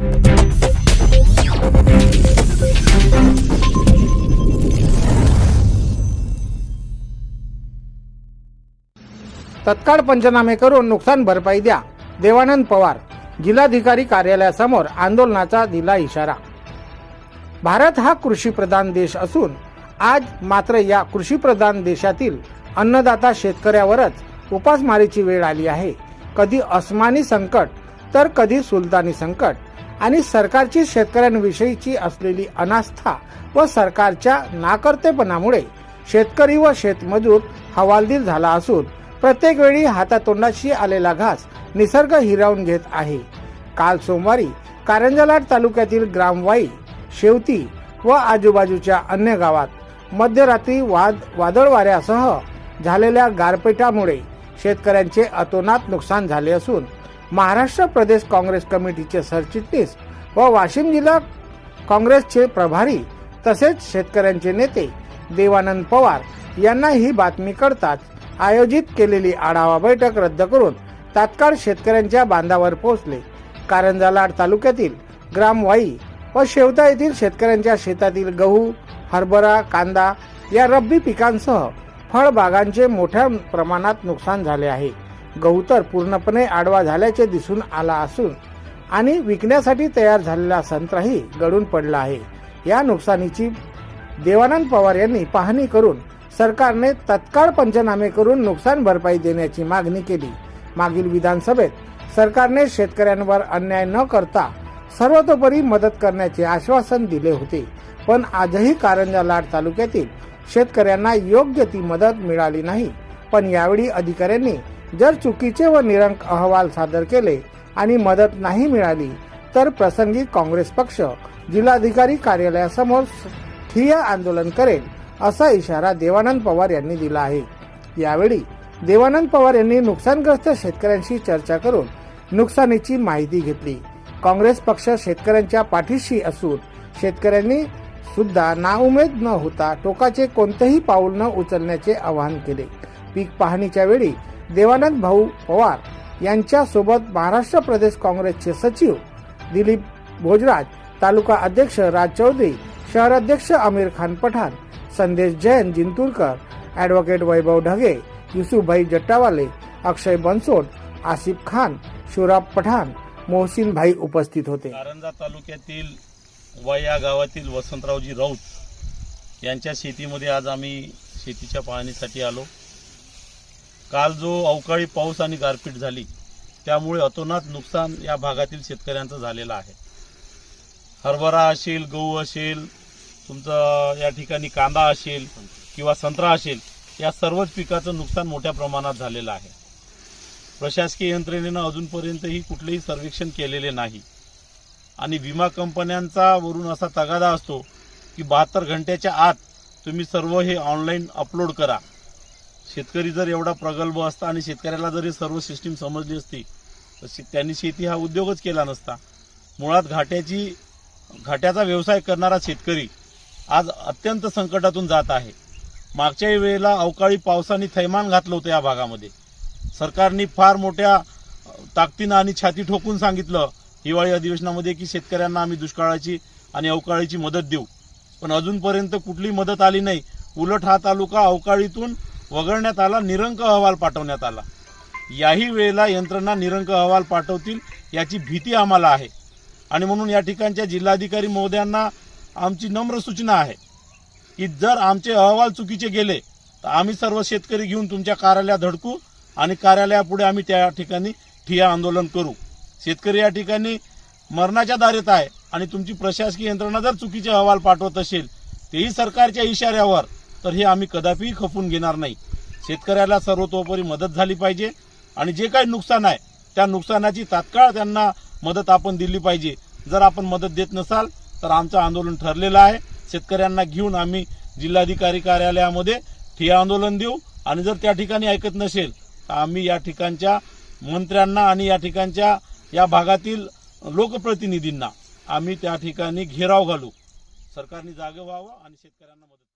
तत्काळ पंचनामे करून नुकसान भरपाई द्या. देवानंद पवार जिल्हाधिकारी कार्यालयासमोर आंदोलनाचा दिला इशारा. भारत हा कृषीप्रधान देश असून आज मात्र या कृषीप्रधान देशातील अन्नदाता शेतकऱ्यावरच उपासमारीची वेळ आली आहे. कधी अस्मानी संकट तर कधी सुलतानी संकट. आणि सरकारची शेतकऱ्यांविषयीची असलेली अनास्था व सरकारच्या नाकर्तेपणामुळे शेतकरी व शेतमजूर हवालदिल झाला असून प्रत्येक वेळी हातातोंडाशी आलेला घास निसर्ग हिरावून घेत आहे. काल सोमवारी कारंजलाट तालुक्यातील ग्रामवाई शेवती व आजूबाजूच्या अन्य गावात मध्यरात्री वाद वादळ वाऱ्यासह झालेल्या गारपेटामुळे शेतकऱ्यांचे अतोनात नुकसान झाले असून महाराष्ट्र प्रदेश काँग्रेस कमिटीचे सरचिटणीस व वाशिम जिल्हा काँग्रेसचे प्रभारी तसेच शेतकऱ्यांचे नेते देवानंद पवार यांना ही बातमी कळताच आयोजित केलेली आढावा बैठक रद्द करून तात्काळ शेतकऱ्यांच्या बांधावर पोहोचले. कारंजालाड तालुक्यातील ग्रामवाई व शेवता येथील शेतकऱ्यांच्या शेतातील गहू हरभरा कांदा या रब्बी पिकांसह फळबागांचे मोठ्या प्रमाणात नुकसान झाले आहे. गौतर पूर्णपणे आडवा झाल्याचे दिसून आला असून आणि विकण्यासाठी तयार झालेला संत्राही गळून पडला आहे. या नुकसानीची देवानंद पवार यांनी पाहणी करून सरकारने तत्काळ पंचनामे करून नुकसान भरपाई देण्याची मागणी केली. मागील विधानसभेत सरकारने शेतकऱ्यांवर अन्याय न करता सर्वतोपरी मदत करण्याचे आश्वासन दिले होते. पण आजही कारंजा लाड तालुक्यातील शेतकऱ्यांना योग्य ती मदत मिळाली नाही. पण यावेळी अधिकाऱ्यांनी जर चुकीचे व निरंक अहवाल सादर केले आणि मदत नाही मिळाली तर प्रसंगी काँग्रेस पक्ष जिल्हाधिकारी कार्यालयासमोर ठिय्या आंदोलन करेल असा इशारा देवानंद पवार यांनी दिला आहे. यावेळी देवानंद पवार यांनी नुकसानग्रस्त शेतकऱ्यांशी चर्चा करून नुकसानीची माहिती घेतली. काँग्रेस पक्ष शेतकऱ्यांच्या पाठीशी असून शेतकऱ्यांनी सुद्धा नाउमेद न होता टोकाचे कोणतेही पाऊल न उचलण्याचे आवाहन केले. पीक पाहणीच्या वेळी देवानंद भाऊ पवार यांच्यासोबत महाराष्ट्र प्रदेश काँग्रेसचे सचिव दिलीप भोजराज तालुका अध्यक्ष राज चौधरी शहर अध्यक्ष आमिर खान पठाण संदेश जैन जिंतूरकर ॲडव्होकेट वैभव ढगे युसुफभाई जट्टावाले अक्षय बनसोड आसिफ खान शुराब पठाण मोहसिन भाई उपस्थित होते. कारंजा तालुक्यातील वया गावातील वसंतरावजी राऊत यांच्या शेतीमध्ये आज आम्ही शेतीच्या पाहणीसाठी आलो. काल जो अवकाळी पाऊस आणि गारपीट झाली त्यामुळे अतोनात नुकसान या भागातील शेतकऱ्यांचं झालेलं आहे. हरभरा असेल गहू असेल तुमचं या ठिकाणी कांदा असेल किंवा संत्रा असेल या सर्वच पिकाचं नुकसान मोठ्या प्रमाणात झालेलं आहे. प्रशासकीय यंत्रणेनं अजूनपर्यंतही कुठलेही सर्वेक्षण केलेले नाही. आणि विमा कंपन्यांचा वरून असा तगादा असतो की बहात्तर घंट्याच्या आत तुम्ही सर्व हे ऑनलाईन अपलोड करा. शेतकरी जर एवढा प्रगल्भ असता आणि शेतकऱ्याला जर ही सर्व सिस्टीम समजली असती तर शे- त्यांनी शेती हा उद्योगच केला नसता. मुळात घाट्याची घाट्याचा व्यवसाय करणारा शेतकरी आज अत्यंत संकटातून जात आहे. मागच्याही वेळेला अवकाळी पावसाने थैमान घातलं होतं या भागामध्ये. सरकारने फार मोठ्या ताकदीनं आणि छाती ठोकून सांगितलं हिवाळी अधिवेशनामध्ये की शेतकऱ्यांना आम्ही दुष्काळाची आणि अवकाळीची मदत देऊ. पण अजूनपर्यंत कुठली मदत आली नाही. उलट हा तालुका अवकाळीतून वगळण्यात आला निरंक अहवाल पाठवण्यात आला. याही वेळेला यंत्रणा निरंक अहवाल पाठवतील याची भीती आम्हाला आहे. आणि म्हणून या ठिकाणच्या जिल्हाधिकारी महोदयांना आमची नम्र सूचना आहे की जर आमचे अहवाल चुकीचे गेले तर आम्ही सर्व शेतकरी घेऊन तुमच्या कार्यालयात धडकू आणि कार्यालयापुढे आम्ही त्या ठिकाणी ठिया आंदोलन करू. शेतकरी या ठिकाणी मरणाच्या दारेत आहे आणि तुमची प्रशासकीय यंत्रणा जर चुकीचे अहवाल पाठवत असेल तेही सरकारच्या इशाऱ्यावर तर हे आम्ही कदापिही खपून घेणार नाही. शेतकऱ्याला सर्वतोपरी मदत झाली पाहिजे आणि जे काही नुकसान आहे त्या नुकसानाची तात्काळ त्यांना मदत आपण दिली पाहिजे. जर आपण मदत देत नसाल तर आमचं आंदोलन ठरलेलं आहे. शेतकऱ्यांना घेऊन आम्ही जिल्हाधिकारी कार्यालयामध्ये ठिय्या आंदोलन देऊ. आणि जर त्या ठिकाणी ऐकत नसेल तर आम्ही या ठिकाणच्या मंत्र्यांना आणि या ठिकाणच्या या भागातील लोकप्रतिनिधींना आम्ही त्या ठिकाणी घेराव घालू. सरकारने जागे व्हावं आणि शेतकऱ्यांना मदत